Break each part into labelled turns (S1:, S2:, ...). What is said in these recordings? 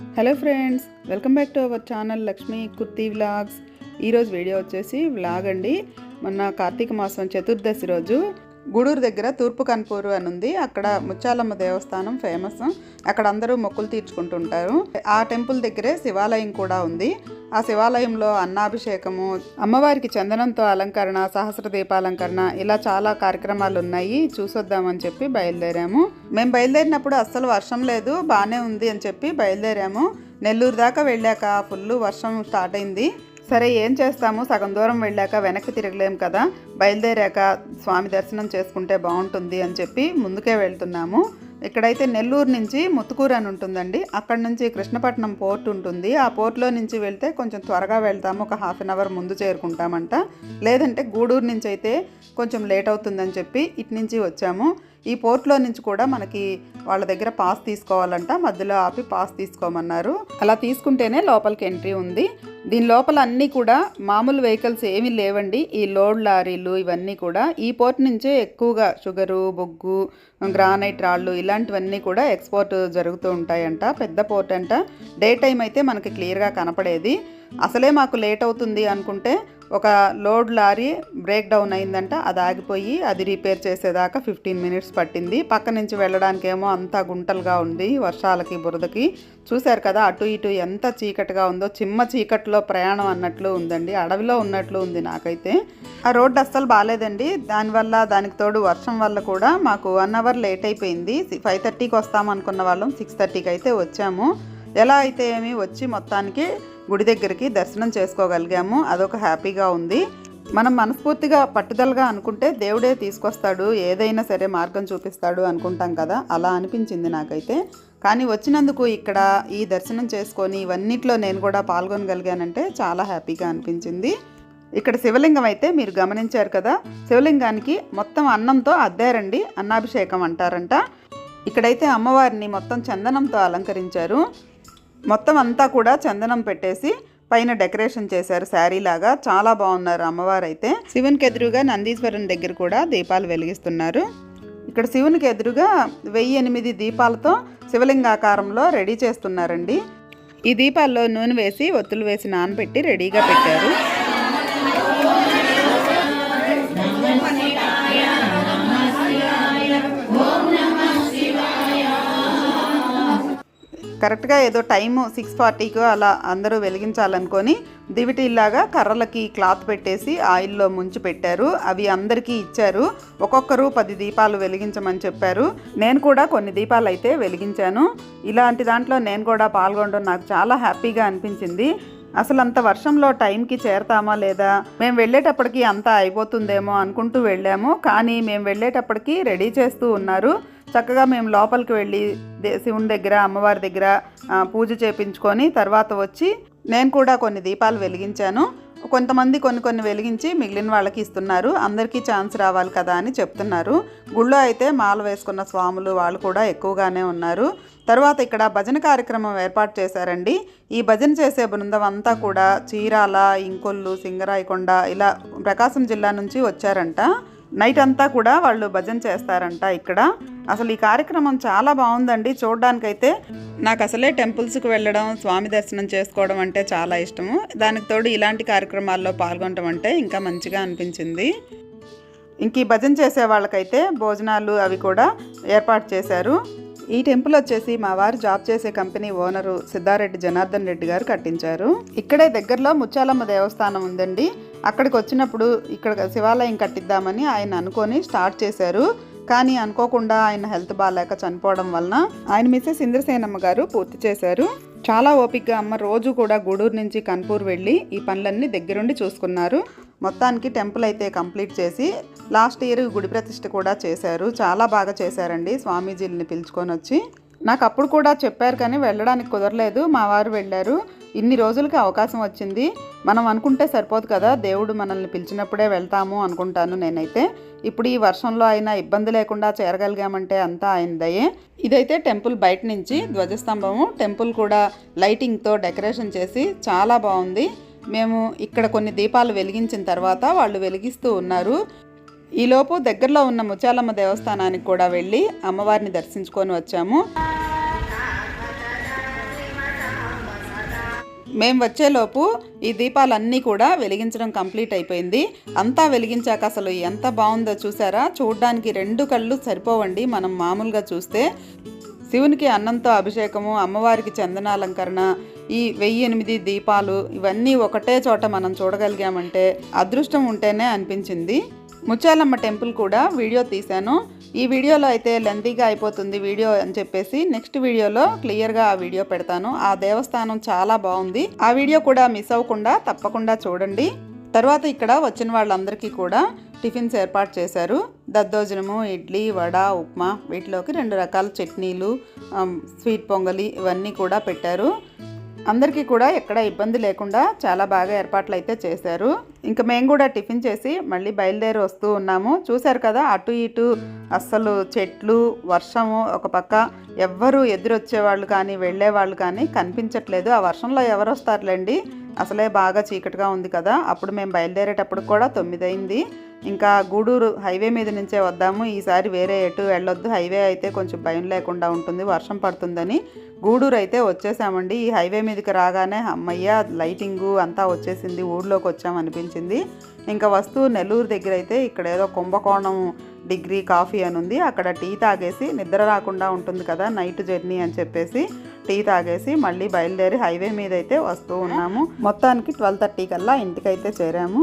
S1: Hello friends welcome back to our channel Lakshmi Kurti vlogs ఈరోజు video వచ్చేసి vlog అండి. మొన్న కార్తీక మాసం చతుర్దశి రోజు. గూడూరు దగ్గర తూర్పు కన్పూరు అని ఉంది. అక్కడ ముత్యాలమ్మ దేవస్థానం ఫేమస్ అక్కడ అందరూ మొక్కులు తీర్చుకుంటుంటారు. ఆ టెంపుల్ దగ్గరే శివాలయం కూడా ఉంది. ఆ శివాలయంలో అన్నాభిషేకము అమ్మవారికి చందనంతో అలంకరణ సహస్ర దీపాలంకరణ ఇలా చాలా కార్యక్రమాలు ఉన్నాయి. చూసొద్దామని చెప్పి బయలుదేరాము. మేము బయలుదేరినప్పుడు అస్సలు వర్షం లేదు బాగానే ఉంది అని చెప్పి బయలుదేరాము. నెల్లూరు దాకా వెళ్ళాక ఫుల్ వర్షం స్టార్ట్ అయింది. సరే ఏం చేస్తాము? సగం దూరం వెళ్ళాక వెనక్కి తిరగలేము కదా? బయలుదేరాక స్వామి దర్శనం చేసుకుంటే బాగుంటుంది అని చెప్పి ముందుకే వెళ్తున్నాము. ఇక్కడైతే నెల్లూరు నుంచి ముత్తుకూరు అని ఉంటుందండి. అక్కడ నుంచి కృష్ణపట్నం పోర్ట్ ఉంటుంది. ఆ పోర్ట్లో నుంచి వెళ్తే కొంచెం త్వరగా వెళ్తాము. ఒక హాఫ్ అన్ అవర్ ముందు చేరుకుంటామంట. లేదంటే గూడూరు నుంచి అయితే కొంచెం లేట్ అవుతుందని చెప్పి ఇటు నుంచి వచ్చాము. ఈ పోర్ట్లో నుంచి కూడా మనకి వాళ్ళ దగ్గర పాస్ తీసుకోవాలంట. మధ్యలో ఆపి పాస్ తీసుకోమన్నారు. అలా తీసుకుంటేనే లోపలికి ఎంట్రీ ఉంది. దీని లోపల అన్నీ కూడా మామూలు వెహికల్స్ ఏమీ లేవండి. ఈ లోడ్ లారీలు ఇవన్నీ కూడా ఈ పోర్ట్ నుంచే ఎక్కువగా షుగరు బొగ్గు గ్రానైట్ రాళ్ళు ఇలాంటివన్నీ కూడా ఎక్స్పోర్ట్ జరుగుతూ ఉంటాయంట. పెద్ద పోర్ట్ అంట. డే టైం అయితే మనకి క్లియర్గా కనపడేది. అసలే మాకు లేట్ అవుతుంది అనుకుంటే ఒక లోడ్ లారీ బ్రేక్ డౌన్ అయిందంట అది ఆగిపోయి అది రిపేర్ చేసేదాకా ఫిఫ్టీన్ మినిట్స్ పట్టింది. పక్క నుంచి వెళ్ళడానికేమో అంతా గుంటలుగా ఉంది వర్షాలకి బురదకి. చూశారు కదా అటు ఇటు ఎంత చీకటిగా ఉందో చిమ్మ చీకట్లో ప్రయాణం అన్నట్లు ఉందండి అడవిలో ఉన్నట్లు ఉంది నాకైతే. ఆ రోడ్డు అస్సలు బాగాలేదండి దానివల్ల దానికి తోడు వర్షం వల్ల కూడా మాకు వన్ అవర్ లేట్ అయిపోయింది. ఫైవ్ థర్టీకి వస్తామనుకున్న వాళ్ళం సిక్స్ థర్టీకి అయితే వచ్చాము. ఎలా అయితే ఏమి వచ్చి మొత్తానికి గుడి దగ్గరికి దర్శనం చేసుకోగలిగాము. అదొక హ్యాపీగా ఉంది. మనం మనస్ఫూర్తిగా పట్టుదలగా అనుకుంటే దేవుడే తీసుకొస్తాడు. ఏదైనా సరే మార్గం చూపిస్తాడు అనుకుంటాం కదా. అలా అనిపించింది నాకైతే. కానీ వచ్చినందుకు ఇక్కడ ఈ దర్శనం చేసుకొని ఇవన్నిట్లో నేను కూడా పాల్గొనగలిగానంటే చాలా హ్యాపీగా అనిపించింది. ఇక్కడ శివలింగం అయితే మీరు గమనించారు కదా. శివలింగానికి మొత్తం అన్నంతో అద్దారండి. అన్నాభిషేకం అంటారంట. ఇక్కడైతే అమ్మవారిని మొత్తం చందనంతో అలంకరించారు. మొత్తం అంతా కూడా చందనం పెట్టేసి పైన డెకరేషన్ చేశారు శారీ లాగా. చాలా బాగున్నారు అమ్మవారు అయితే శివునికి ఎదురుగా నందీశ్వరం దగ్గర కూడా దీపాలు వెలిగిస్తున్నారు. ఇక్కడ శివునికి ఎదురుగా వెయ్యి ఎనిమిది దీపాలతో శివలింగాకారంలో రెడీ చేస్తున్నారండి. ఈ దీపాల్లో నూనె వేసి ఒత్తులు వేసి నానబెట్టి రెడీగా పెట్టారు. కరెక్ట్గా ఏదో టైము సిక్స్ ఫార్టీకో అలా అందరూ వెలిగించాలనుకొని దివిటీలాగా కర్రలకి క్లాత్ పెట్టేసి ఆయిల్లో ముంచి పెట్టారు. అవి అందరికీ ఇచ్చారు. ఒక్కొక్కరు పది దీపాలు వెలిగించమని చెప్పారు. నేను కూడా కొన్ని దీపాలు అయితే వెలిగించాను. ఇలాంటి దాంట్లో నేను కూడా పాల్గొనడం నాకు చాలా హ్యాపీగా అనిపించింది. అసలు అంత వర్షంలో టైంకి చేరతామా లేదా? మేము వెళ్ళేటప్పటికి అంతా అయిపోతుందేమో అనుకుంటూ వెళ్ళాము. కానీ మేము వెళ్ళేటప్పటికి రెడీ చేస్తూ ఉన్నారు. చక్కగా మేము లోపలికి వెళ్ళి శివుని దగ్గర అమ్మవారి దగ్గర పూజ చేపించుకొని తర్వాత వచ్చి నేను కూడా కొన్ని దీపాలు వెలిగించాను. కొంతమంది కొన్ని కొన్ని వెలిగించి మిగిలిన వాళ్ళకి ఇస్తున్నారు. అందరికీ ఛాన్స్ రావాలి కదా అని చెప్తున్నారు. గుళ్ళో అయితే మాల వేసుకున్న స్వాములు వాళ్ళు కూడా ఎక్కువగానే ఉన్నారు. తర్వాత ఇక్కడ భజన కార్యక్రమం ఏర్పాటు చేశారండి. ఈ భజన చేసే బృందం అంతా కూడా చీరాల ఇంకొల్లు సింగరాయకొండ ఇలా ప్రకాశం జిల్లా నుంచి వచ్చారంట. నైట్ అంతా కూడా వాళ్ళు భజన చేస్తారంట ఇక్కడ. అసలు ఈ కార్యక్రమం చాలా బాగుందండి. చూడడానికైతే నాకు అసలే టెంపుల్స్కి వెళ్ళడం స్వామి దర్శనం చేసుకోవడం అంటే చాలా ఇష్టము. దానికి తోడు ఇలాంటి కార్యక్రమాల్లో పాల్గొనడం అంటే ఇంకా మంచిగా అనిపించింది. ఇంక ఈ భజన చేసే వాళ్ళకైతే భోజనాలు అవి కూడా ఏర్పాటు చేశారు. ఈ టెంపుల్ వచ్చేసి మా వారు జాబ్ చేసే కంపెనీ ఓనరు సిద్ధారెడ్డి జనార్దన్ రెడ్డి గారు కట్టించారు. ఇక్కడే దగ్గరలో ముచ్చాలమ్మ దేవస్థానం ఉందండి. అక్కడికి వచ్చినప్పుడు ఇక్కడ శివాలయం కట్టిద్దామని ఆయన అనుకొని స్టార్ట్ చేశారు. కానీ అనుకోకుండా ఆయన హెల్త్ బాగాలేక చనిపోవడం వలన ఆయన మిస్సెస్ ఇంద్రసేనమ్మ గారు పూర్తి చేశారు. చాలా ఓపికగా అమ్మ రోజు కూడా గూడూరు నుంచి కన్పూర్ వెళ్ళి ఈ పనులన్నీ దగ్గరుండి చూసుకున్నారు. మొత్తానికి టెంపుల్ అయితే కంప్లీట్ చేసి లాస్ట్ ఇయర్ గుడి ప్రతిష్ఠ కూడా చేశారు. చాలా బాగా చేశారండి స్వామీజీలని పిలుచుకొని వచ్చి. నాకు అప్పుడు కూడా చెప్పారు కానీ వెళ్ళడానికి కుదరలేదు. మా వారు వెళ్ళారు. ఇన్ని రోజులకి అవకాశం వచ్చింది. మనం అనుకుంటే సరిపోదు కదా దేవుడు మనల్ని పిలిచినప్పుడే వెళ్తాము అనుకుంటాను నేనైతే. ఇప్పుడు ఈ వర్షంలో అయినా ఇబ్బంది లేకుండా చేరగలిగామంటే అంతా ఆయన దయే. ఇదైతే టెంపుల్ బయట నుంచి ధ్వజస్తంభము. టెంపుల్ కూడా లైటింగ్తో డెకరేషన్ చేసి చాలా బాగుంది. మేము ఇక్కడ కొన్ని దీపాలు వెలిగించిన తర్వాత వాళ్ళు వెలిగిస్తూ ఉన్నారు. ఈలోపు దగ్గరలో ఉన్న ముచాలమ్మ దేవస్థానానికి కూడా వెళ్ళి అమ్మవారిని దర్శించుకొని వచ్చాము. మేము వచ్చేలోపు ఈ దీపాలన్నీ కూడా వెలిగించడం కంప్లీట్ అయిపోయింది. అంతా వెలిగించాక అసలు ఎంత బాగుందో చూసారా? చూడ్డానికి రెండు కళ్ళు సరిపోవండి మనం మామూలుగా చూస్తే. శివునికి అన్నంతో అభిషేకము అమ్మవారికి చందనాలంకరణ ఈ వెయ్యి ఎనిమిది దీపాలు ఇవన్నీ ఒకటే చోట మనం చూడగలిగామంటే అదృష్టం ఉంటేనే అనిపించింది. ముచ్చాలమ్మ టెంపుల్ కూడా వీడియో తీశాను. ఈ వీడియోలో అయితే లెంతీగా అయిపోతుంది వీడియో అని చెప్పేసి నెక్స్ట్ వీడియోలో క్లియర్గా ఆ వీడియో పెడతాను. ఆ దేవస్థానం చాలా బాగుంది. ఆ వీడియో కూడా మిస్ అవ్వకుండా తప్పకుండా చూడండి. తర్వాత ఇక్కడ వచ్చిన వాళ్ళందరికీ కూడా టిఫిన్స్ ఏర్పాటు చేశారు. దద్దోజనము ఇడ్లీ వడ ఉప్మా వీటిలోకి రెండు రకాల చట్నీలు స్వీట్ పొంగలి ఇవన్నీ కూడా పెట్టారు. అందరికీ కూడా ఎక్కడ ఇబ్బంది లేకుండా చాలా బాగా ఏర్పాట్లు అయితే చేశారు. ఇంకా మేము కూడా టిఫిన్ చేసి మళ్ళీ బయలుదేరి వస్తూ ఉన్నాము. చూశారు కదా అటు ఇటు అస్సలు చెట్లు వర్షము ఒక పక్క. ఎవ్వరు ఎదురొచ్చేవాళ్ళు కానీ వెళ్ళేవాళ్ళు కానీ కనిపించట్లేదు. ఆ వర్షంలో ఎవరు వస్తారులేండి అసలే బాగా చీకటిగా ఉంది కదా. అప్పుడు మేము బయలుదేరేటప్పుడు కూడా తొమ్మిది అయింది ఇంకా గూడూరు హైవే మీద నుంచే వద్దాము. ఈసారి వేరే ఎటు వెళ్ళొద్దు. హైవే అయితే కొంచెం భయం లేకుండా ఉంటుంది. వర్షం పడుతుందని గూడూరు అయితే వచ్చేసామండి. ఈ హైవే మీదకి రాగానే అమ్మయ్య లైటింగు అంతా వచ్చేసింది. ఊళ్ళోకి వచ్చామనిపించింది ఇంకా వస్తూ నెల్లూరు దగ్గర అయితే ఇక్కడ ఏదో కుంభకోణం డిగ్రీ కాఫీ అని ఉంది. అక్కడ టీ తాగేసి నిద్ర రాకుండా ఉంటుంది కదా నైట్ జర్నీ అని చెప్పేసి. టీ తాగేసి మళ్ళీ బయలుదేరి హైవే మీద అయితే వస్తూ ఉన్నాము. మొత్తానికి ట్వెల్వ్ థర్టీ కల్లా ఇంటికైతే చేరాము.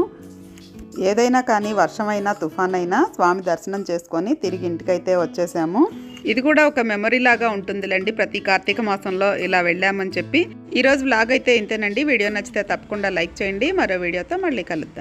S1: ఏదైనా కానీ వర్షమైనా తుఫాన్ అయినా స్వామి దర్శనం చేసుకొని తిరిగి ఇంటికైతే వచ్చేసాము. ఇది కూడా ఒక మెమరీ లాగా ఉంటుందిలేండి. ప్రతి కార్తీక మాసంలో ఇలా వెళ్ళామని చెప్పి. ఈరోజు రోజు వ్లాగ్ అయితే ఇంతేనండి. వీడియో నచ్చితే తప్పకుండా లైక్ చేయండి. మరో వీడియోతో మళ్ళీ కలుద్దాం.